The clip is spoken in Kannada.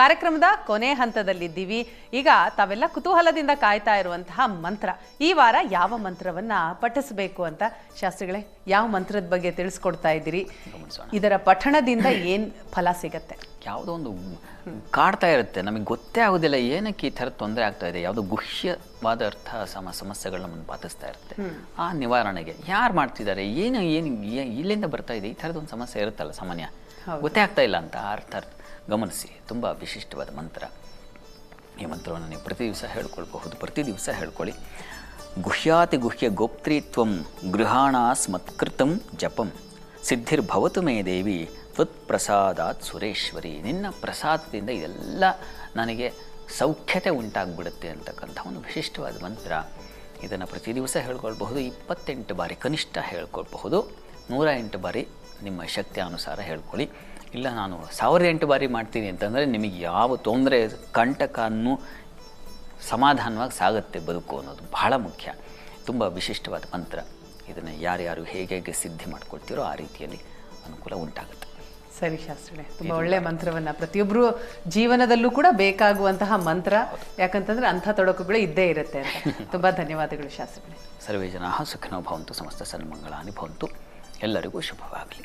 ಕಾರ್ಯಕ್ರಮದ ಕೊನೆ ಹಂತದಲ್ಲಿದ್ದೀವಿ. ಈಗ ತಾವೆಲ್ಲ ಕುತೂಹಲದಿಂದ ಕಾಯ್ತಾ ಇರುವಂತಹ ಮಂತ್ರ. ಈ ವಾರ ಯಾವ ಮಂತ್ರವನ್ನ ಪಠಿಸಬೇಕು ಅಂತ ಶಾಸ್ತ್ರಿಗಳೇ ಯಾವ ಮಂತ್ರದ ಬಗ್ಗೆ ತಿಳಿಸ್ಕೊಡ್ತಾ ಇದ್ದೀರಿ? ಇದರ ಪಠಣದಿಂದ ಏನ್ ಫಲ ಸಿಗತ್ತೆ? ಯಾವುದೋ ಒಂದು ಕಾಡ್ತಾ ಇರುತ್ತೆ. ನಮಗೆ ಗೊತ್ತೇ ಆಗೋದಿಲ್ಲ ಏನಕ್ಕೆ ಈ ಥರ ತೊಂದರೆ ಆಗ್ತಾ ಇದೆ. ಯಾವುದೋ ಗುಹ್ಯವಾದ ಅರ್ಥ ಸಮ ಸಮಸ್ಯೆಗಳು ನಮ್ಮನ್ನು ಬಾಧಿಸ್ತಾ ಇರುತ್ತೆ. ಆ ನಿವಾರಣೆಗೆ ಯಾರು ಮಾಡ್ತಿದ್ದಾರೆ? ಏನು ಏನು ಇಲ್ಲಿಂದ ಬರ್ತಾ ಇದೆ? ಈ ಥರದ ಒಂದು ಸಮಸ್ಯೆ ಇರುತ್ತಲ್ಲ ಸಾಮಾನ್ಯ. ಗೊತ್ತೇ ಆಗ್ತಾ ಇಲ್ಲ ಅಂತ ಅರ್ಥ ಅರ್ಥ. ಗಮನಿಸಿ, ತುಂಬ ವಿಶಿಷ್ಟವಾದ ಮಂತ್ರ. ಈ ಮಂತ್ರವನ್ನು ನೀವು ಪ್ರತಿ ದಿವಸ ಹೇಳ್ಕೊಳ್ಬಹುದು. ಪ್ರತಿ ದಿವಸ ಹೇಳ್ಕೊಳ್ಳಿ. ಗುಹ್ಯಾತಿ ಗುಹ್ಯ ಗೋಪ್ತ್ರೀತ್ವಂ ಗೃಹಾಣಾಸ್ಮತ್ಕೃತಂ ಜಪಂ. ಸಿದ್ಧಿರ್ಭವತು ಮೇ ದೇವಿ ತ್ವತ್ ಪ್ರಸಾದಾತ್ ಸುರೇಶ್ವರಿ. ನಿನ್ನ ಪ್ರಸಾದದಿಂದ ಇದೆಲ್ಲ ನನಗೆ ಸೌಖ್ಯತೆ ಉಂಟಾಗ್ಬಿಡುತ್ತೆ ಅಂತಕ್ಕಂಥ ಒಂದು ವಿಶಿಷ್ಟವಾದ ಮಂತ್ರ. ಇದನ್ನು ಪ್ರತಿ ದಿವಸ ಹೇಳ್ಕೊಳ್ಬಹುದು. ಇಪ್ಪತ್ತೆಂಟು ಬಾರಿ ಕನಿಷ್ಠ ಹೇಳ್ಕೊಳ್ಬಹುದು. ನೂರ ಎಂಟು ಬಾರಿ ನಿಮ್ಮ ಶಕ್ತಿ ಅನುಸಾರ ಹೇಳ್ಕೊಳ್ಳಿ. ಇಲ್ಲ ನಾನು ಸಾವಿರದ ಎಂಟು ಬಾರಿ ಮಾಡ್ತೀನಿ ಅಂತಂದರೆ ನಿಮಗೆ ಯಾವ ತೊಂದರೆ ಕಂಟಕನ್ನು ಸಮಾಧಾನವಾಗಿ ಸಾಗುತ್ತೆ ಬದುಕು ಅನ್ನೋದು ಬಹಳ ಮುಖ್ಯ. ತುಂಬ ವಿಶಿಷ್ಟವಾದ ಮಂತ್ರ. ಇದನ್ನು ಯಾರ್ಯಾರು ಹೇಗೆ ಹೇಗೆ ಸಿದ್ಧಿ ಮಾಡ್ಕೊಳ್ತೀರೋ ಆ ರೀತಿಯಲ್ಲಿ ಅನುಕೂಲ ಉಂಟಾಗುತ್ತೆ. ಸರಿ ಶಾಸ್ತ್ರಿಗಳೇ ತುಂಬ ಒಳ್ಳೆ ಮಂತ್ರವನ್ನ. ಪ್ರತಿಯೊಬ್ಬರು ಜೀವನದಲ್ಲೂ ಕೂಡ ಬೇಕಾಗುವಂತಹ ಮಂತ್ರ. ಯಾಕಂತಂದ್ರೆ ಅಂಥ ತೊಡಕುಗಳು ಇದ್ದೇ ಇರುತ್ತೆ ಅಂತ. ತುಂಬಾ ಧನ್ಯವಾದಗಳು ಶಾಸ್ತ್ರಿಗಳೇ. ಸರ್ವೇ ಜನ ಸುಖಿನೋ ಭವಂತು ಸಮಸ್ತ ಸನ್ಮಂಗಳಾನಿ ಭವಂತು. ಎಲ್ಲರಿಗೂ ಶುಭವಾಗಲಿ.